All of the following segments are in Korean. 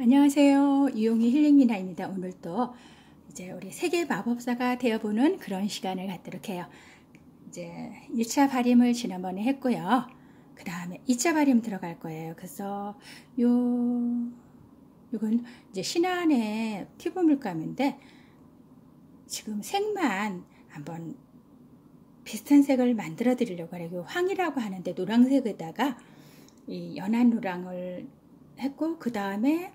안녕하세요. 유용희 힐링미나입니다. 오늘도 이제 우리 세계 마법사가 되어보는 그런 시간을 갖도록 해요. 이제 1차 발임을 지난번에 했고요. 그 다음에 2차 발임 들어갈 거예요. 그래서 요, 요건 이제 신안의 튜브 물감인데 지금 색만 한번 비슷한 색을 만들어 드리려고 해요. 황이라고 하는데 노란색에다가 이 연한 노랑을 했고 그 다음에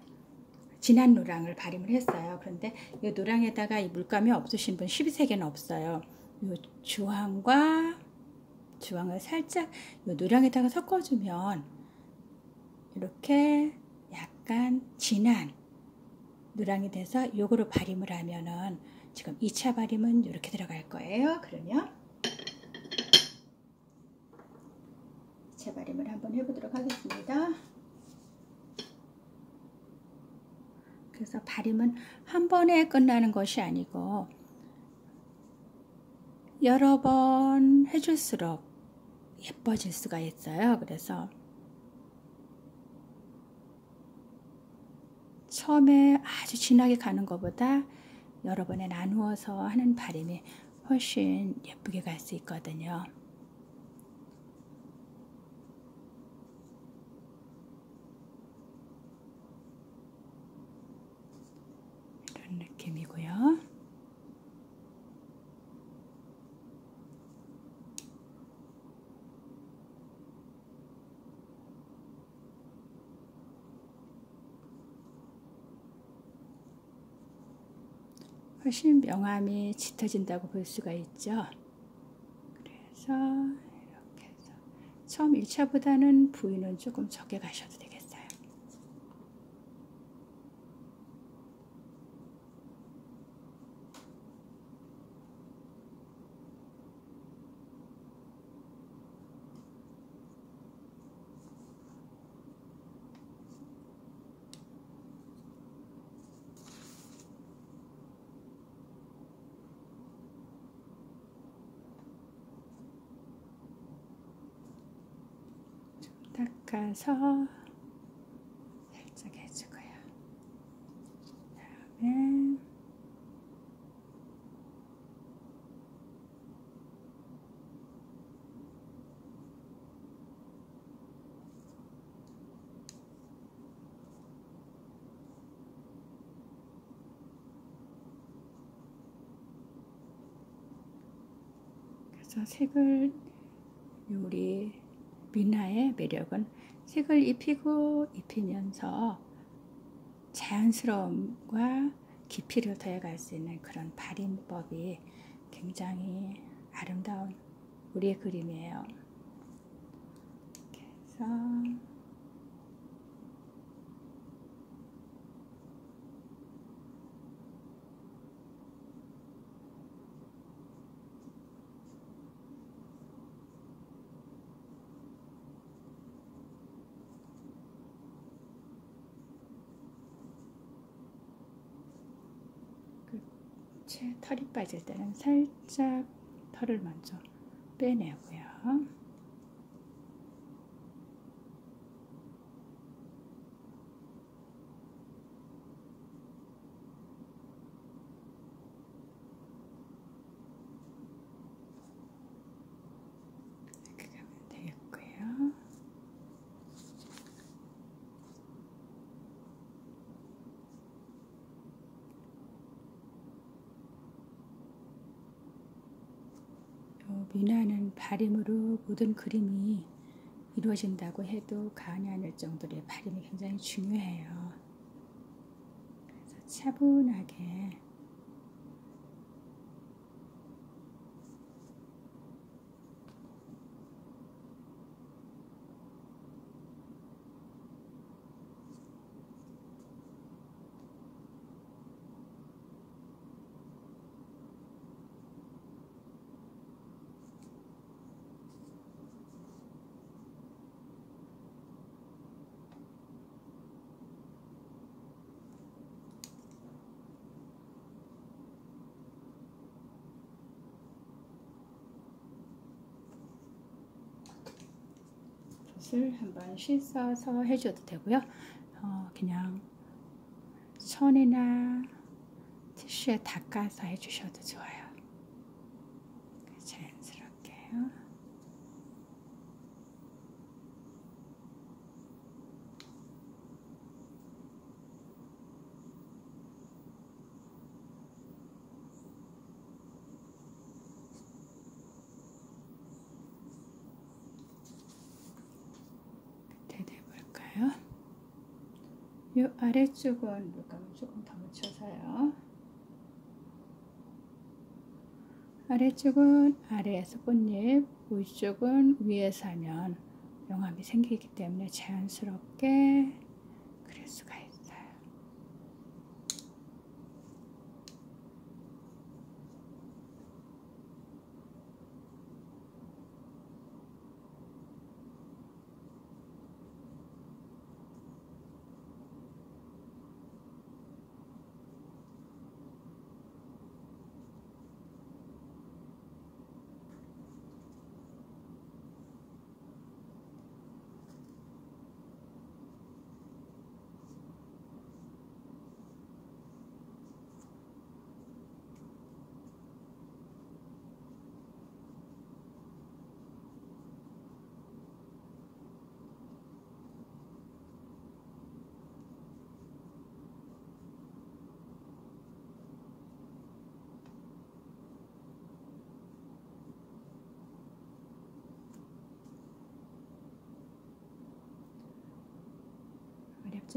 진한 노랑을 발림을 했어요. 그런데 이 노랑에다가 이 물감이 없으신 분 12색에는 없어요. 이 주황과 주황을 살짝 이 노랑에다가 섞어주면 이렇게 약간 진한 노랑이 돼서 요거로 발림을 하면은 지금 2차 발림은 이렇게 들어갈 거예요. 그러면 2차 발림을 한번 해보도록 하겠습니다. 그래서 발음은 한 번에 끝나는 것이 아니고 여러 번 해줄수록 예뻐질 수가 있어요. 그래서 처음에 아주 진하게 가는 것보다 여러 번에 나누어서 하는 발음이 훨씬 예쁘게 갈 수 있거든요. 느낌이고요. 훨씬 명암이 짙어진다고 볼 수가 있죠. 그래서 이렇게 해서 처음 1차보다는 부위는 조금 적게 가셔도 되겠습니다. 닦아서 살짝 해주고요. 다음에 그래서 색을 우리 미나의 매력은 색을 입히고 입히면서 자연스러움과 깊이를 더해갈 수 있는 그런 발인법이 굉장히 아름다운 우리의 그림이에요. 그래서 털이 빠질 때는 살짝 털을 먼저 빼내고요. 미나는 발음으로 모든 그림이 이루어진다고 해도 과언이 아닐 정도로 발음이 굉장히 중요해요. 그래서 차분하게 붓을 한번 씻어서 해줘도 되고요. 어, 그냥 천이나 티슈에 닦아서 해주셔도 좋아요. 자연스럽게요. 이 아래쪽은 물감을 조금 더 묻혀서요. 아래쪽은 아래에서 꽃잎, 위쪽은 위에서 하면 용암이 생기기 때문에 자연스럽게 그릴 수가 있어요.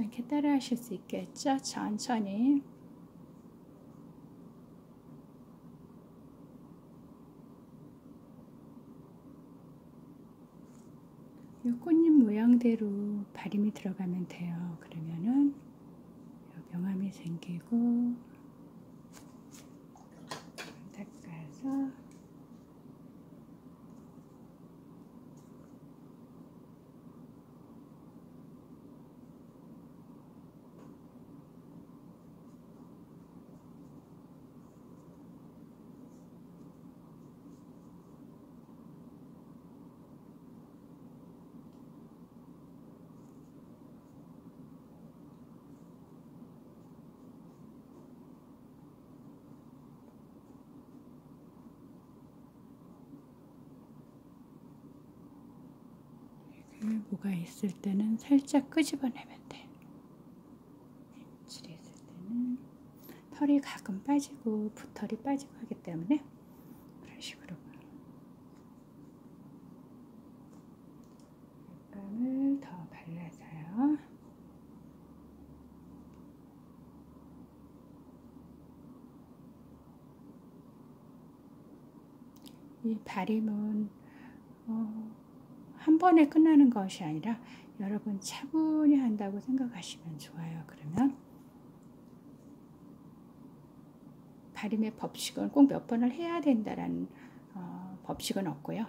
않게 따라 하실 수 있겠죠? 천천히. 이 꽃잎 모양대로 발림이 들어가면 돼요. 그러면은 명암이 생기고 닦아서 뭐가 있을 때는 살짝 끄집어내면 돼. 줄이 있을 때는 털이 가끔 빠지고 붓털이 빠지고 하기 때문에 그런 식으로 물감을 더 발라서요. 이 발림은 어, 한 번에 끝나는 것이 아니라 여러분 차분히 한다고 생각하시면 좋아요. 그러면 발음의 법칙은 꼭 몇 번을 해야 된다라는 어, 법칙은 없고요.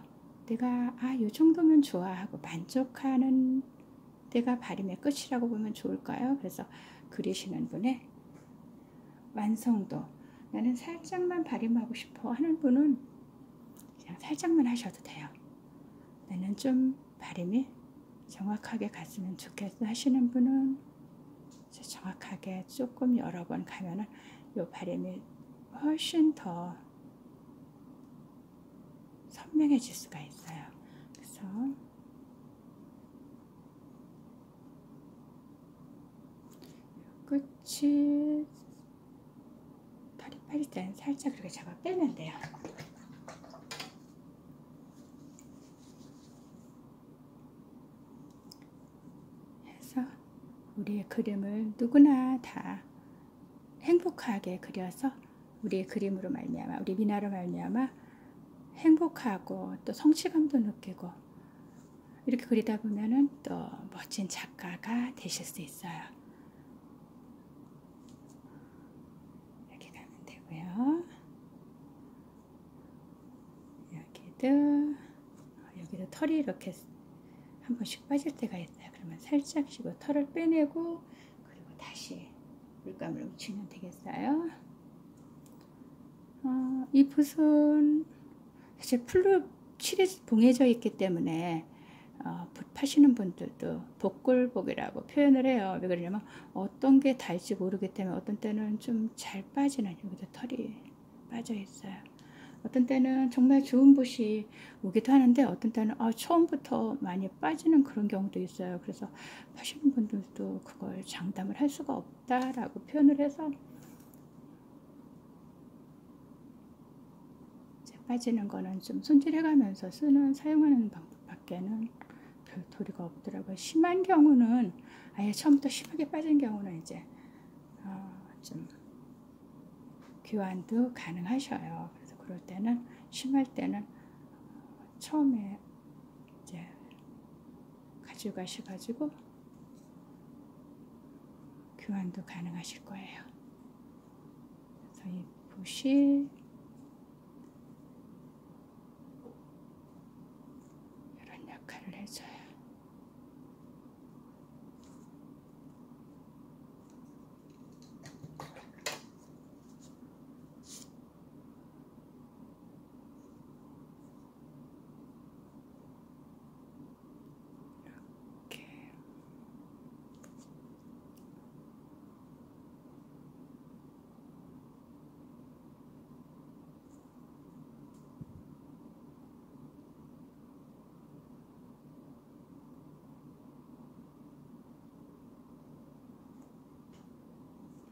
내가 아, 이 정도면 좋아 하고 만족하는 때가 발음의 끝이라고 보면 좋을까요? 그래서 그리시는 분의 완성도 나는 살짝만 발음하고 싶어 하는 분은 그냥 살짝만 하셔도 돼요. 나는 좀 발음이 정확하게 갔으면 좋겠어 하시는 분은 정확하게 조금 여러 번 가면은 요 발음이 훨씬 더 선명해질 수가 있어요. 그래서 끝이 파리파리 때는 살짝 그렇게 잡아 빼면 돼요. 우리의 그림을 누구나 다 행복하게 그려서 우리의 그림으로 말미암아 우리 미나로 말미암아 행복하고 또 성취감도 느끼고 이렇게 그리다 보면은 또 멋진 작가가 되실 수 있어요. 이렇게 가면 되고요. 여기도 여기도 털이 이렇게 한 번씩 빠질 때가 있어요. 그러면 살짝 쉬고 털을 빼내고 그리고 다시 물감을 묻히면 되겠어요. 어, 이 붓은 사실 풀로 칠이 봉해져 있기 때문에 어, 파시는 분들도 복골복이라고 표현을 해요. 왜 그러냐면 어떤 게 달지 모르기 때문에 어떤 때는 좀 잘 빠지는 여기도 털이 빠져 있어요. 어떤 때는 정말 좋은 붓이 오기도 하는데 어떤 때는 아, 처음부터 많이 빠지는 그런 경우도 있어요. 그래서 파시는 분들도 그걸 장담을 할 수가 없다라고 표현을 해서 빠지는 거는 좀 손질해가면서 쓰는 사용하는 방법밖에는 별 도리가 없더라고요. 심한 경우는 아예 처음부터 심하게 빠진 경우는 이제 어, 좀 교환도 가능하셔요. 그럴 때는 심할 때는 처음에 이제 가져가셔 가지고 교환도 가능하실 거예요. 그래서 이 붓이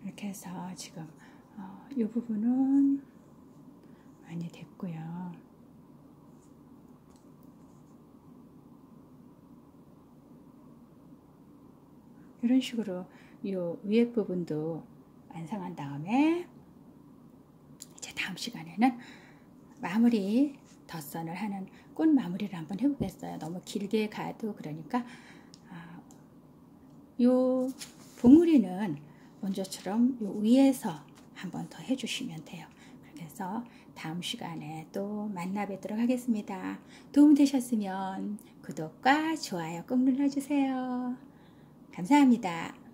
이렇게 해서 지금 어, 이 부분은 많이 됐고요. 이런 식으로 이 위에 부분도 완성한 다음에 이제 다음 시간에는 마무리 덧선을 하는 꽃 마무리를 한번 해보겠어요. 너무 길게 가도 그러니까 아, 요 봉우리는 먼저처럼 위에서 한 번 더 해주시면 돼요. 그래서 다음 시간에 또 만나 뵙도록 하겠습니다. 도움 되셨으면 구독과 좋아요 꼭 눌러주세요. 감사합니다.